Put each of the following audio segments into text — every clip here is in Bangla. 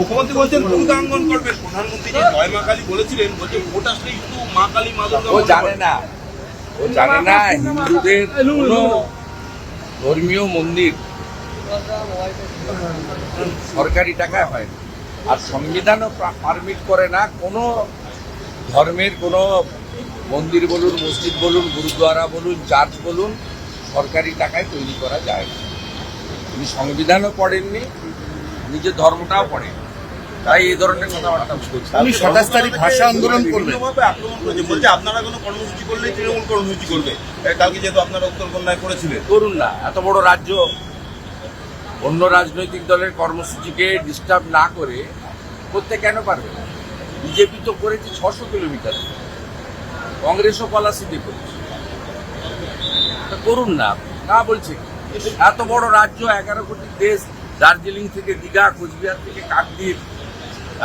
মুখ্যমন্ত্রী বলছেন পূর্ণাঙ্গন করবেন প্রধানমন্ত্রী যে জয় মা কালী বলেছিলেন বলছে ভোট আসলে একটু মা কালী মা দুর্গা ও জানে না। ও জানে না হিন্দুদের কোনো ধর্মীয় মন্দির সরকারি টাকায় হয় না। আর সংবিধানও পারমিট করে না কোনো ধর্মের কোনো মন্দির বলুন মসজিদ বলুন গুরুদ্বারা বলুন চার্চ বলুন সরকারি টাকায় তৈরি করা যায় না। উনি সংবিধানও পড়েননি নিজের ধর্মটাও পড়েন তাই এই ধরনের কথাবার্তা উনি সাতাশ তারিখ ভাষা আন্দোলন বিভিন্নভাবে আক্রমণ করেছে। বলছে আপনারা কোনো কর্মসূচি করলেই তৃণমূল কর্মসূচি করবে। কালকে যেহেতু আপনারা উত্তরকন্যায় করেছিলেন। করুন না এত বড় রাজ্য। অন্য রাজনৈতিক দলের কর্মসূচিকে ডিস্টার্ব না করে করতে কেন পারবে? না বিজেপি তো করেছে ছশো কিলোমিটার। কংগ্রেসও পলাশিতে করেছে। তা করুন না না বলছে এত বড় রাজ্য এগারো কোটি দেশ দার্জিলিং থেকে দীঘা কোচবিহার থেকে কাকদ্বীপ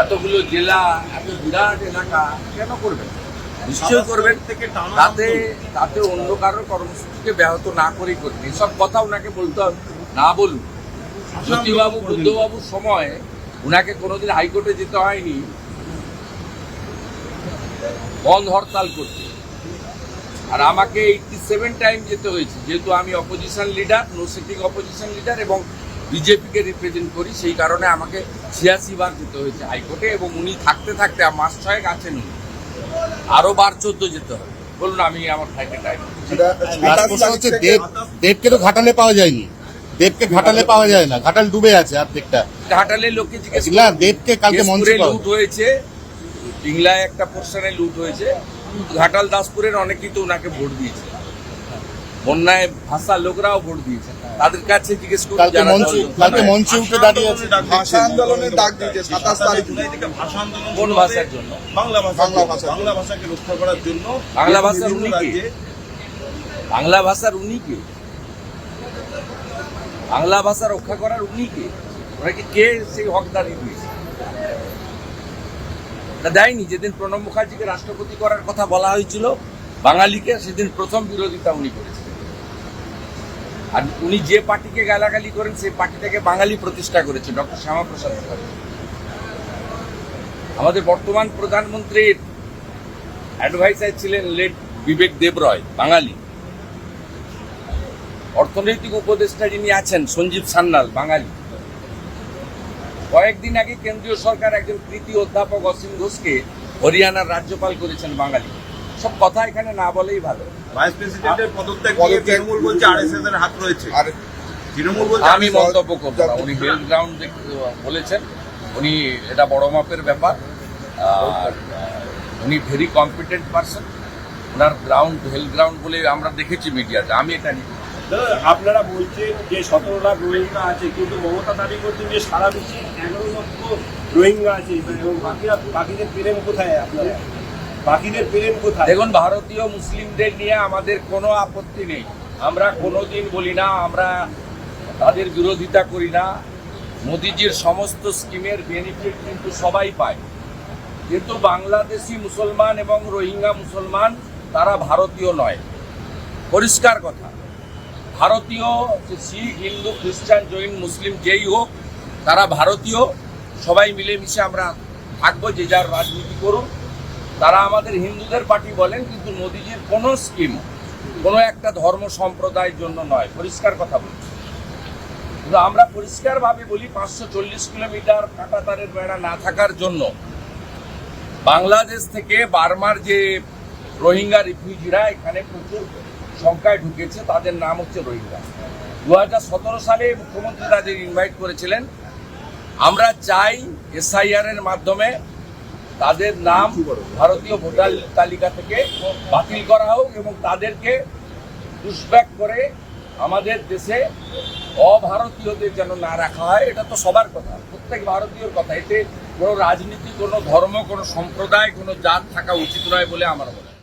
এতগুলো জেলা এত বিরাট এলাকা কেন করবেন? নিশ্চয় করবেন। থেকে তাতে তাতে অন্য কারোর কর্মসূচিকে ব্যাহত না করেই করবে এসব কথা ওনাকে বলতে হবে না বলুন। জ্যোতিবাবু বুদ্ধবাবুর সময় ওনাকে কোনোদিন হাইকোর্টে যেতে হয়নি। বন্ধ হরতাল করতে। আর আমাকে এইটটি সেভেন টাইম যেতে হয়েছে যেহেতু আমি opposition leader no sitting opposition leader এবং বিজেপিকে রিপ্রেজেন্ট করি সেই কারণে আমাকে ছিয়াশি বার যেতে হয়েছে হাইকোর্টে এবং উনি থাকতে থাকতে মাস ছয়েক আছেন উনি। আরও বার চোদ্দ যেতে হবে। বলুন আমি আমার ফ্লাইটে টাইম হচ্ছে দেব দেবকে তো ঘাটালে পাওয়া যায়নি। দেবকে ঘাটালে পাওয়া যায় না। ঘাটাল ডুবে আছে অর্ধেকটা ঘাটালে লোককে জিজ্ঞেস না দেবকে কালকে মঞ্চে লুট হয়েছে। পিংলায় একটা পোর্শনে লুট হয়েছে। ঘাটাল দাসপুরের অনেকেই তো ওনাকে ভোট দিয়েছে। বন্যায় ভাষা লোকরাও ভোট দিয়েছে। তাদের কাছে জিজ্ঞেস করুন কালকে মঞ্চে কালকে মঞ্চে উঠে দাঁড়িয়ে আছে ভাষা আন্দোলনের ডাক দিয়েছে। সাতাশ তারিখ। জুলাই থেকে ভাষা আন্দোলন কোন ভাষার জন্য? বাংলা ভাষা বাংলা ভাষা। বাংলা ভাষাকে রক্ষা করার জন্য বাংলা ভাষার উনি কে? বাংলা ভাষার উনি কে? বাংলা ভাষা রক্ষা করার উনি কে? ওনাকে কে সেই হকদারি দিয়েছে? তা দেয়নি। যেদিন প্রণব মুখার্জিকে রাষ্ট্রপতি করার কথা বলা হয়েছিল বাঙালিকে সেদিন প্রথম বিরোধিতা উনি করেছেন। আর উনি যে পার্টিকে গালাগালি করেন, সেই পার্টিটাকে বাঙালি প্রতিষ্ঠা করেছে ডক্টর শ্যামাপ্রসাদ মুখার্জি। আমাদের বর্তমান প্রধানমন্ত্রীর অ্যাডভাইসার ছিলেন লেট বিবেক দেবরয়, বাঙালি। অর্থনৈতিক উপদেষ্টা যিনি আছেন, সঞ্জীব সান্যাল, বাঙালি। কয়েকদিন আগে কেন্দ্রীয় সরকার একজন কৃতি অধ্যাপক অসীম ঘোষকে হরিয়ানার রাজ্যপাল করেছেন বাঙালি। সব কথা এখানে না বলেই ভালো। ভাইস প্রেসিডেন্টের পদত্যাগ নিয়ে তৃণমূল বলছে আরএসএস এর হাত রয়েছে। আর তৃণমূল বলছে আমি মন্তব্য করব না। উনি গ্রাউন্ড বলেছেন। উনি এটা বড় মাপের ব্যাপার। আর উনি ভেরি কম্পিটেন্ট পারসন ওনার গ্রাউন্ড হেলথ গ্রাউন্ড বলে আমরা দেখেছি মিডিয়াতে। আমি এটা নিয়ে আপনারা বলছেন যে সতেরো লাখ রোহিঙ্গা আছে কিন্তু মমতা দাবি করছেন যে সারা বিশ্বে এগারো লক্ষ রোহিঙ্গা আছে। এবং বাকিরা বাকিদের প্রেম কোথায় আপনারা বাকিদের প্রেম কোথায়? দেখুন, ভারতীয় মুসলিমদের নিয়ে আমাদের কোনো আপত্তি নেই। আমরা কোনোদিন বলি না, আমরা তাদের বিরোধিতা করি না। মোদিজির সমস্ত স্কিমের বেনিফিট কিন্তু সবাই পায়। কিন্তু বাংলাদেশি মুসলমান এবং রোহিঙ্গা মুসলমান, তারা ভারতীয় নয়। পরিষ্কার কথা, ভারতীয় যে শিখ, হিন্দু, খ্রিস্টান, জৈন, মুসলিম যেই হোক, তারা ভারতীয়। সবাই মিলেমিশে আমরা থাকব, যে যার রাজনীতি করুন তারা আমাদের হিন্দুদের পার্টি বলেন, কিন্তু মোদিজির কোনো স্কিম কোনো একটা ধর্ম সম্প্রদায়ের জন্য নয়। পরিষ্কার কথা বলি কিন্তু আমরা পরিষ্কারভাবে বলি, পাঁচশো চল্লিশ কিলোমিটার কাঁটাতারের বেড়া না থাকার জন্য বাংলাদেশ থেকে বার্মার যে রোহিঙ্গা রিফিউজিরা, এখানে প্রচুর সংখ্যায় ঢুকেছে, তাদের নাম হচ্ছে রোহিঙ্গা। দু হাজার সতেরো সালে মুখ্যমন্ত্রী তাদের ইনভাইট করেছিলেন। আমরা চাই এসআইআর এর মাধ্যমে তাদের নাম ভারতীয় ভোটার তালিকা থেকে বাতিল করা হোক এবং তাদেরকে পুষব্যাক করে আমাদের দেশে অভারতীয়দের যেন না রাখা হয়, এটা তো সবার কথা, প্রত্যেক ভারতীয়র কথা। এতে কোনো রাজনীতি, কোনো ধর্ম, কোনো সম্প্রদায়, কোনো জাত থাকা উচিত নয় বলে আমার মনে হয়।